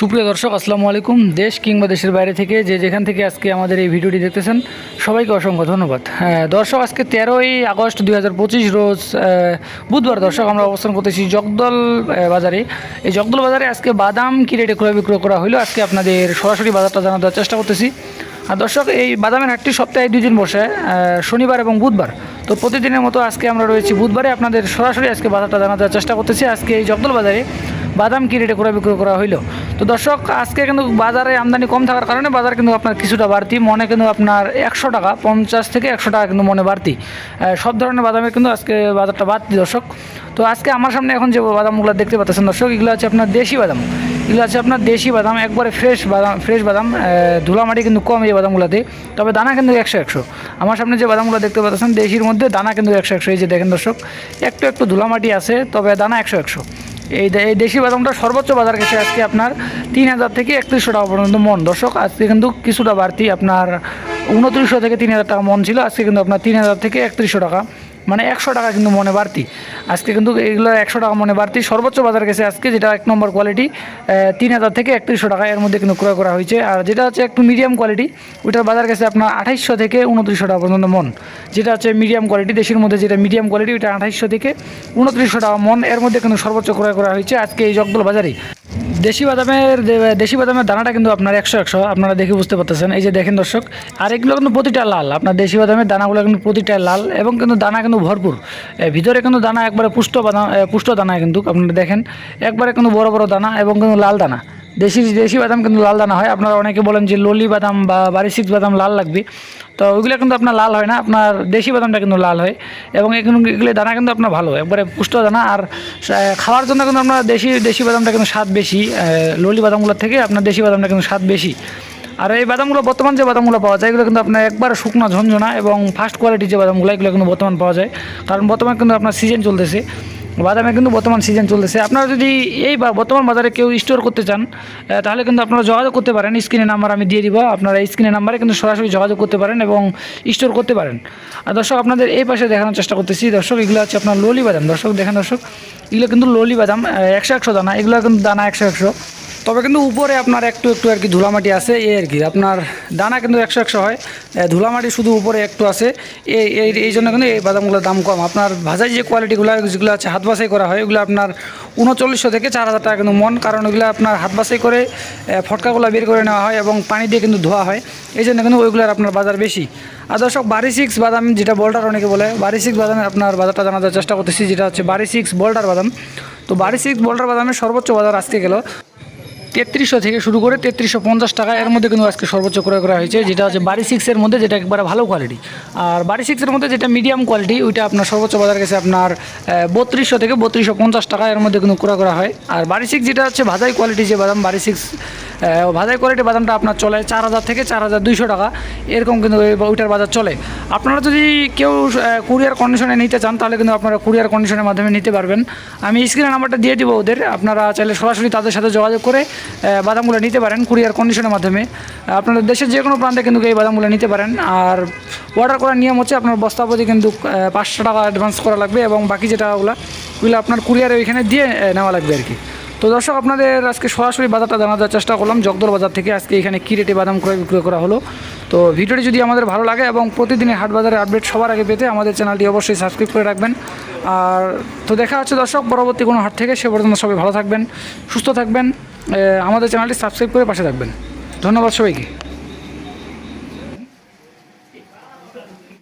সুপ্রিয় দর্শক, আসসালামু আলাইকুম। দেশ কিংবা দেশের বাইরে থেকে যে যেখান থেকে আজকে আমাদের এই ভিডিওটি দেখতেছেন, সবাইকে অসংখ্য ধন্যবাদ। দর্শক, আজকে তেরোই আগস্ট দুই হাজার পঁচিশ রোজ বুধবার দর্শক, আমরা অবস্থান করতেছি জগদল বাজারে। এই জগদল বাজারে আজকে বাদাম কি রেটে ক্রয় বিক্রয় করা হলো আজকে আপনাদের সরাসরি বাজারটা জানার দেওয়ার চেষ্টা করতেছি। আর দর্শক, এই বাদামের হাটটি সপ্তাহে দুই দিন বসে শনিবার এবং বুধবার। তো প্রতিদিনের মতো আজকে আমরা রয়েছি বুধবারে। আপনাদের সরাসরি আজকে বাজারটা জানার দেওয়ার চেষ্টা করতেছি। আজকে এই জগদল বাজারে বাদাম কি রেটে করে বিক্রয় করা হইল? তো দর্শক, আজকে কিন্তু বাজারে আমদানি কম থাকার কারণে বাজার কিন্তু আপনার কিছুটা বাড়তি, মনে কিন্তু আপনার একশো টাকা, পঞ্চাশ থেকে একশো টাকা কিন্তু মনে বাড়তি। সব ধরনের বাদামের কিন্তু আজকে বাজারটা বাড়তি দর্শক। তো আজকে আমার সামনে এখন যে বাদামগুলো দেখতে পাচ্ছেন দর্শক, এগুলো হচ্ছে আপনার দেশি বাদাম। এগুলো আছে আপনার দেশি বাদাম, একবারে ফ্রেশ বাদাম ফ্রেশ বাদাম ধুলামাটি কিন্তু কম এই বাদামগুলোতে। তবে দানা কিন্তু একশো একশো। আমার সামনে যে বাদামগুলো দেখতে পাচ্ছেন, দেশির মধ্যে দানা কিন্তু একশো একশো। এই যে দেখেন দর্শক, একটু একটু ধুলামাটি আছে, তবে দানা একশো একশো। এই এই দেশি বাদামটা সর্বোচ্চ বাজার গেছে আজকে আপনার তিন হাজার থেকে একত্রিশশো টাকা পর্যন্ত মন। দর্শক, আজকে কিন্তু কিছুটা বাড়তি। আপনার উনত্রিশশো থেকে তিন হাজার টাকা মন ছিল। আজকে কিন্তু আপনার তিন হাজার থেকে একত্রিশশো টাকা মানে একশো টাকা কিন্তু মনে বাড়তি। আজকে কিন্তু এগুলো একশো টাকা মনে বাড়তি। সর্বোচ্চ বাজার গেছে আজকে, যেটা এক নম্বর কোয়ালিটি তিন হাজার থেকে একত্রিশশো টাকা এর মধ্যে কিন্তু ক্রয় করা হয়েছে। আর যেটা হচ্ছে একটু মিডিয়াম কোয়ালিটি ওইটার বাজার গেছে আপনার আঠাইশশো থেকে উনত্রিশশো টাকা পর্যন্ত মন। যেটা হচ্ছে মিডিয়াম কোয়ালিটি দেশের মধ্যে যেটা মিডিয়াম কোয়ালিটি ওইটা আঠাইশশো থেকে উনত্রিশশো টাকা মন এর মধ্যে কিন্তু সর্বোচ্চ ক্রয় করা হয়েছে আজকে এই জগদল বাজারে দেশি বাদামের দেশি বাদামের দানাটা কিন্তু আপনার একশো একশো। আপনারা দেখে বুঝতে পারতেছেন। এই যে দেখেন দর্শক, আর এগুলো কিন্তু প্রতিটা লাল। আপনার দেশি বাদামের দানাগুলো কিন্তু প্রতিটা লাল এবং কিন্তু দানা কিন্তু ভরপুর। ভিতরে কিন্তু দানা একবারে পুষ্ট বাদাম পুষ্ট দানা কিন্তু, আপনারা দেখেন। একবারে কিন্তু বড় বড় দানা এবং কিন্তু লাল দানা। দেশি দেশি বাদাম কিন্তু লাল দানা হয়। আপনারা অনেকে বলেন যে ললি বাদাম বা বাড়ি সিক্স বাদাম লাল লাগবে। তো ওইগুলো কিন্তু আপনার লাল হয় না, আপনার দেশি বাদামটা কিন্তু লাল হয় এবং এগুলো দানা কিন্তু আপনার ভালো একবারে পুষ্ট দানা আর খাওয়ার জন্য কিন্তু আপনার দেশি দেশি বাদামটা কিন্তু স্বাদ বেশি। ললি বাদামগুলোর থেকে আপনার দেশি বাদামটা কিন্তু স্বাদ বেশি। আর এই বাদামগুলো, বর্তমান যে বাদামগুলো পাওয়া যায়, এগুলো কিন্তু আপনার একবার শুকনো ঝঞ্ঝনা এবং ফার্স্ট কোয়ালিটির যে বাদামগুলো, এগুলো কিন্তু বর্তমান পাওয়া যায়। কারণ বর্তমান কিন্তু আপনার সিজন চলতেছে। বাদামে কিন্তু বর্তমান সিজন চলতেছে। আপনারা যদি এই বা বর্তমান বাজারে কেউ স্টোর করতে চান তাহলে কিন্তু আপনারা যোগাযোগ করতে পারেন। স্ক্রিনে নাম্বার আমি দিয়ে দিব। আপনারা স্ক্রিনে নাম্বারে কিন্তু সরাসরি যোগাযোগ করতে পারেন এবং স্টোর করতে পারেন। আর দর্শক, আপনাদের এই পাশে দেখানোর চেষ্টা করতেছি। দর্শক, এগুলো হচ্ছে আপনার লোলি বাদাম। দর্শক, দেখেন দর্শক, এগুলো কিন্তু লোলি বাদাম একশো একশো দানা। এগুলো কিন্তু দানা একশো একশো। তবে কিন্তু উপরে আপনার একটু একটু আর কি ধুলামাটি আছে, এই আর কি। আপনার দানা কিন্তু একশো একশো হয়। ধুলামাটি শুধু উপরে একটু আছে। এই এই এই জন্য কিন্তু এই বাদামগুলোর দাম কম। আপনার ভাজাই যে কোয়ালিটিগুলো যেগুলো আছে, হাত বাছাই করা হয়, ওগুলো আপনার উনচল্লিশশো থেকে চার হাজার টাকা কিন্তু মন, কারণ ওগুলো আপনার হাত বাছাই করে ফটকাগুলো বের করে নেওয়া হয় এবং পানি দিয়ে কিন্তু ধোয়া হয়। এই জন্য কিন্তু ওইগুলোর আপনার বাজার বেশি। আর দর্শক বারি সিক্স বাদাম, যেটা বোল্ডার অনেকে বলে বারি সিক্স বাদামের আপনার বাজারটা জানার চেষ্টা করতেছি, যেটা হচ্ছে বারি সিক্স বোল্ডার বাদাম। তো বারি সিক্স বোল্ডার বাদামের সর্বোচ্চ বাজার আজকে গেল। তেত্রিশশো থেকে শুরু করে তেত্রিশশো পঞ্চাশ টাকা এর মধ্যে কিন্তু আজকে সর্বোচ্চ ক্রয় করা হয়েছে, যেটা হচ্ছে বাড়ি সিক্সের মধ্যে যেটা একবারে ভালো কোয়ালিটি আর বাড়ি সিক্সের মধ্যে যেটা মিডিয়াম কোয়ালিটি ওইটা আপনার সর্বোচ্চ বাজার গেছে আপনার বত্রিশশো থেকে বত্রিশশো পঞ্চাশ টাকা এর মধ্যে কিন্তু ক্রয় করা হয়। আর বাড়ি সিক্স যেটা হচ্ছে ভাজাই কোয়ালিটি যে বাদাম বাড়ি সিক্স ভাজাই কোয়ালিটি বাদামটা আপনার চলে চার হাজার থেকে চার হাজার দুইশো টাকা। এরকম কিন্তু ওই- ওইটার বাজার চলে। আপনারা যদি কেউ কুরিয়ার কন্ডিশনে নিতে চান, তাহলে কিন্তু আপনারা কুরিয়ার কন্ডিশনের মাধ্যমে নিতে পারবেন। আমি স্ক্রিনে নাম্বারটা দিয়ে দিব ওদের। আপনারা চাইলে সরাসরি তাদের সাথে যোগাযোগ করে বাদামগুলো নিতে পারেন কুরিয়ার কন্ডিশনের মাধ্যমে। আপনাদের দেশের যে কোনো প্রান্তে কিন্তু এই বাদামগুলো নিতে পারেন। আর অর্ডার করার নিয়ম হচ্ছে আপনার বস্তা প্রতি কিন্তু পাঁচশো টাকা অ্যাডভান্স করা লাগবে এবং বাকি যে টাকাগুলো ওগুলো আপনার কুরিয়ারে ওইখানে দিয়ে নেওয়া লাগবে আর কি। তো দর্শক, আপনাদের আজকে সরাসরি বাজারটা জানার চেষ্টা করলাম। জগদল বাজার থেকে আজকে এখানে কী রেটে বাদাম ক্রয় বিক্রয় করা হলো। তো ভিডিওটি যদি আমাদের ভালো লাগে এবং প্রতিদিনের হাট বাজারে আপডেট সবার আগে পেতে আমাদের চ্যানেলটি অবশ্যই সাবস্ক্রাইব করে রাখবেন। আর তো দেখা হচ্ছে দর্শক, পরবর্তী কোনো হাট থেকে, সে পর্যন্ত সবাই ভালো থাকবেন, সুস্থ থাকবেন আমাদের চ্যানেলটি সাবস্ক্রাইব করে পাশে থাকবেন। ধন্যবাদ সবাইকে।